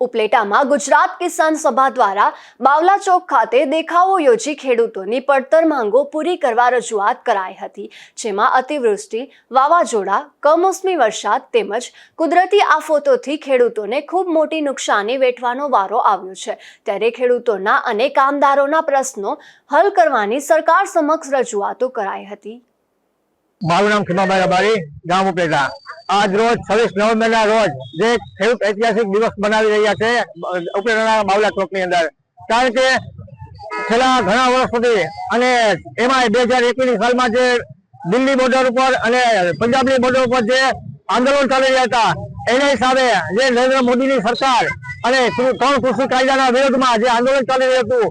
ઉપલેટામાં ગુજરાત કિસાન સભા દ્વારા બાવલા ચોક ખાતે દેખાવો યોજી ખેડૂતોની પડતર માંગો પૂરી કરવા રજૂઆત કરાઈ હતી, જેમાં અતિવૃષ્ટિ, વાવાઝોડા, કમોસમી વરસાદ તેમજ કુદરતી આફતોથી ખેડૂતોને ખૂબ મોટી નુકસાની વેઠવાનો વારો આવ્યો છે. ત્યારે ખેડૂતોના અને કામદારોના પ્રશ્નો હલ કરવાની સરકાર સમક્ષ રજૂઆતો કરાઈ હતી. મારું નામ ખીમાભાઈ અબારી ગામ ઉપેટા આજ રોજ છવ્વીસ નવેમ્બર ના રોજ જે ખેડૂત ઐતિહાસિક દિવસ બનાવી રહ્યા છે ઉપેટાના માવલા ચોકની અંદર. કારણ કે છેલ્લા ઘણા વર્ષ સુધી અને એમાં બે હજાર એકવીસ સાલમાં જે દિલ્હી બોર્ડર ઉપર અને પંજાબની બોર્ડર ઉપર જે આંદોલન ચાલી રહ્યા હતા, એના હિસાબે જે નરેન્દ્ર મોદીની સરકાર અને ત્રણ કૃષિ કાયદાના વિરોધમાં જે આંદોલન ચાલી રહ્યું હતું,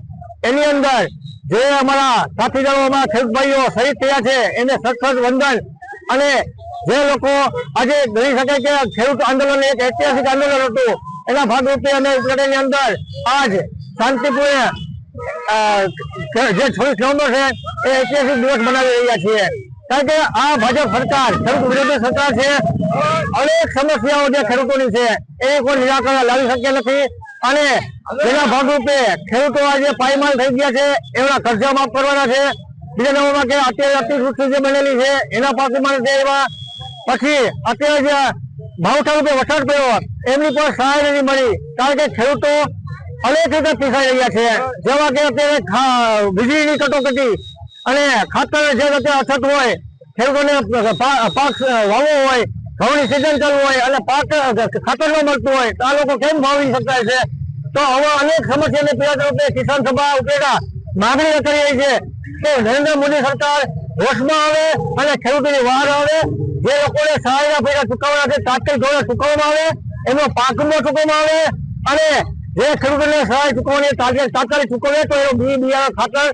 એની અંદર જે અમારા સાથીદારોમાં ખેડૂત ભાઈઓ શહીદ થયા છે, એને સખત વંદન. અને જે લોકો આજે ગણી શકાય કે ખેડૂત આંદોલન એક ઐતિહાસિક આંદોલન હતું, એના ભાગરૂપે અમે ઉપલેટાની અંદર આજ શાંતિપૂર્ણ જે છવ્વીસ નવેમ્બર છે, એ ઐતિહાસિક દિવસ મનાવી રહ્યા છીએ. કારણ કે આ ભાજપ સરકાર, ખેડૂત વિરોધી સરકાર છે, અનેક સમસ્યાઓ જે ખેડૂતોની છે, એ કોઈ નિરાકરણ લાવી શક્યા નથી. અને તેના ભાગરૂપે ખેડૂતો આજે પાયમાલ થઈ ગયા છે, એમના કરજા માફ કરવાના છે. બીજા નંબરમાં કે અત્યારે અતિવૃષ્ટિ જે બનેલી છે, એના પાસે માટે એવા પછી અત્યારે જે ભાવઠા રૂપે વરસાદ પડ્યો, એમની પણ સહાય નથી મળી. કારણ કે ખેડૂતો અનેક રીતે પીસાઈ રહ્યા છે. જેવા કે અત્યારે વીજળીની કટોકટી અને ખાતર જે અત્યારે અછત હોય, ખેડૂતોને પાક વાવવો હોય ઘઉંની સિઝન ચાલુ હોય અને પાક ખાતર ન મળતું હોય, તો આ લોકો કેમ ભાવી શકાય છે? તો હવે અનેક સમસ્યાને પીડા તરફે કિસાન સભા ઉપેટા માગણી કરી રહી છે કે નરેન્દ્ર મોદી સરકાર હોશમાં આવે અને ખેડૂતોની વાર આવે, જે લોકોને સહાયના પૈસા ચૂકવવાના છે, તાત્કાલિક ધોરણે ચૂકવવામાં આવે એનો પાકમાં ચૂકવવામાં આવે, અને જે ખેડૂતોને સહાય ચૂકવવાની તાત્કાલિક ચૂકવે તો એનો બી બિયારણ ખાતર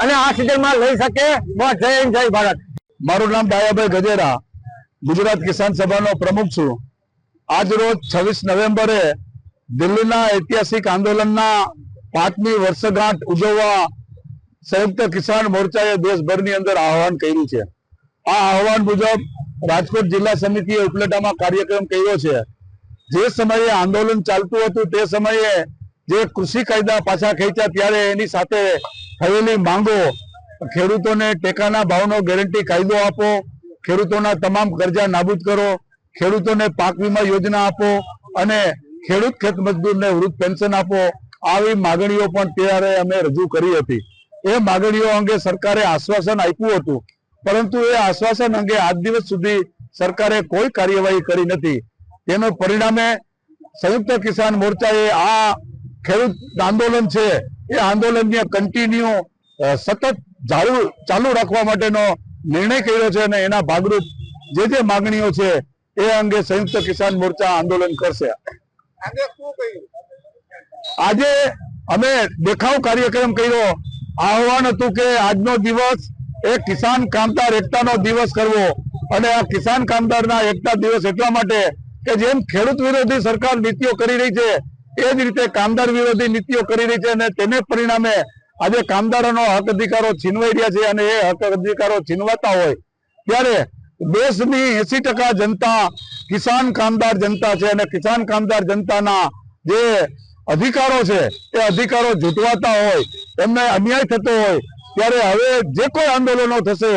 અને આ સિઝનમાં લઈ શકે. બસ જય હિન્દ, જય ભારત. મારું નામ ડાયાભાઈ ગજેરા. ગુજરાત કિસાન સભાનો પ્રમુખ છું. આજ રોજ છવ્વીસ નવેમ્બરે દિલ્હીના ઐતિહાસિક આંદોલનના પાંચમી વર્ષગાંઠ ઉજવવા સંયુક્ત કિસાન મોરચાએ દેશભરની અંદર આહવાન કર્યું છે. આ આહવાન મુજબ રાજકોટ જિલ્લા સમિતિએ ઉપલેટામાં કાર્યક્રમ કર્યો છે. જે સમયે આંદોલન ચાલતું હતું તે સમયે જે કૃષિ કાયદા પાછા ખેંચ્યા ત્યારે એની સાથે થયેલી માંગો ખેડૂતોને ટેકાના ભાવનો ગેરંટી કાયદો આપો ખેડૂતોના તમામ કરજા નાબૂદ કરો, ખેડૂતોને પાક વીમા યોજના આપો અને ખેડૂત ખેત મજદૂરને વૃદ્ધ પેન્શન આપો. આવી માગણીઓ પણ ત્યારે અમે રજૂ કરી હતી. એ માગણીઓ અંગે સરકારે આશ્વાસન આપ્યું હતું, પરંતુ એ આશ્વાસન અંગે આજ દિવસ સુધી સરકારે કોઈ કાર્યવાહી કરી નથી. તેનો પરિણામે સંયુક્ત કિસાન મોરચાએ આ ખેડૂત આંદોલન છે, એ આંદોલનને કન્ટિન્યુ સતત ચાલુ રાખવા માટેનો નિર્ણય કર્યો છે અને એના ભાગરૂપ જે જે માગણીઓ છે એ અંગે સંયુક્ત કિસાન મોરચા આંદોલન કરશે. આજે અમે દેખાવ કાર્યક્રમ કર્યો. આહવાન હતું કે આજનો દિવસ એ કિસાન કામદાર એકતાનો દિવસ કરવો. અને આ કિસાન કામદારના એકતા દિવસ એટલા માટે કે જેમ ખેડૂત વિરોધી સરકાર નીતિઓ કરી રહી છે એ જ રીતે કામદાર વિરોધી નીતિઓ કરી રહી છે અને તેને પરિણામે આજે કામદારોનો હક અધિકારો છીનવાઈ રહ્યા છે અને એ હક અધિકારો છીનવાતા હોય, ત્યારે દેશની એસી જનતા કિસાન કામદાર જનતા છે અને કિસાન કામદાર જનતાના જે અધિકારો છે, એ અધિકારો જૂટવાતા હોય, એમને અન્યાય થતો હોય, ત્યારે હવે જે કોઈ આંદોલનો થશે,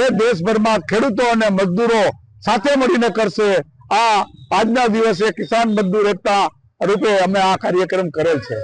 એ દેશભરમાં ખેડૂતો અને મજદૂરો સાથે મળીને કરશે. આ આજના દિવસે કિસાન મજદૂર એકતા રૂપે અમે આ કાર્યક્રમ કરેલ છે.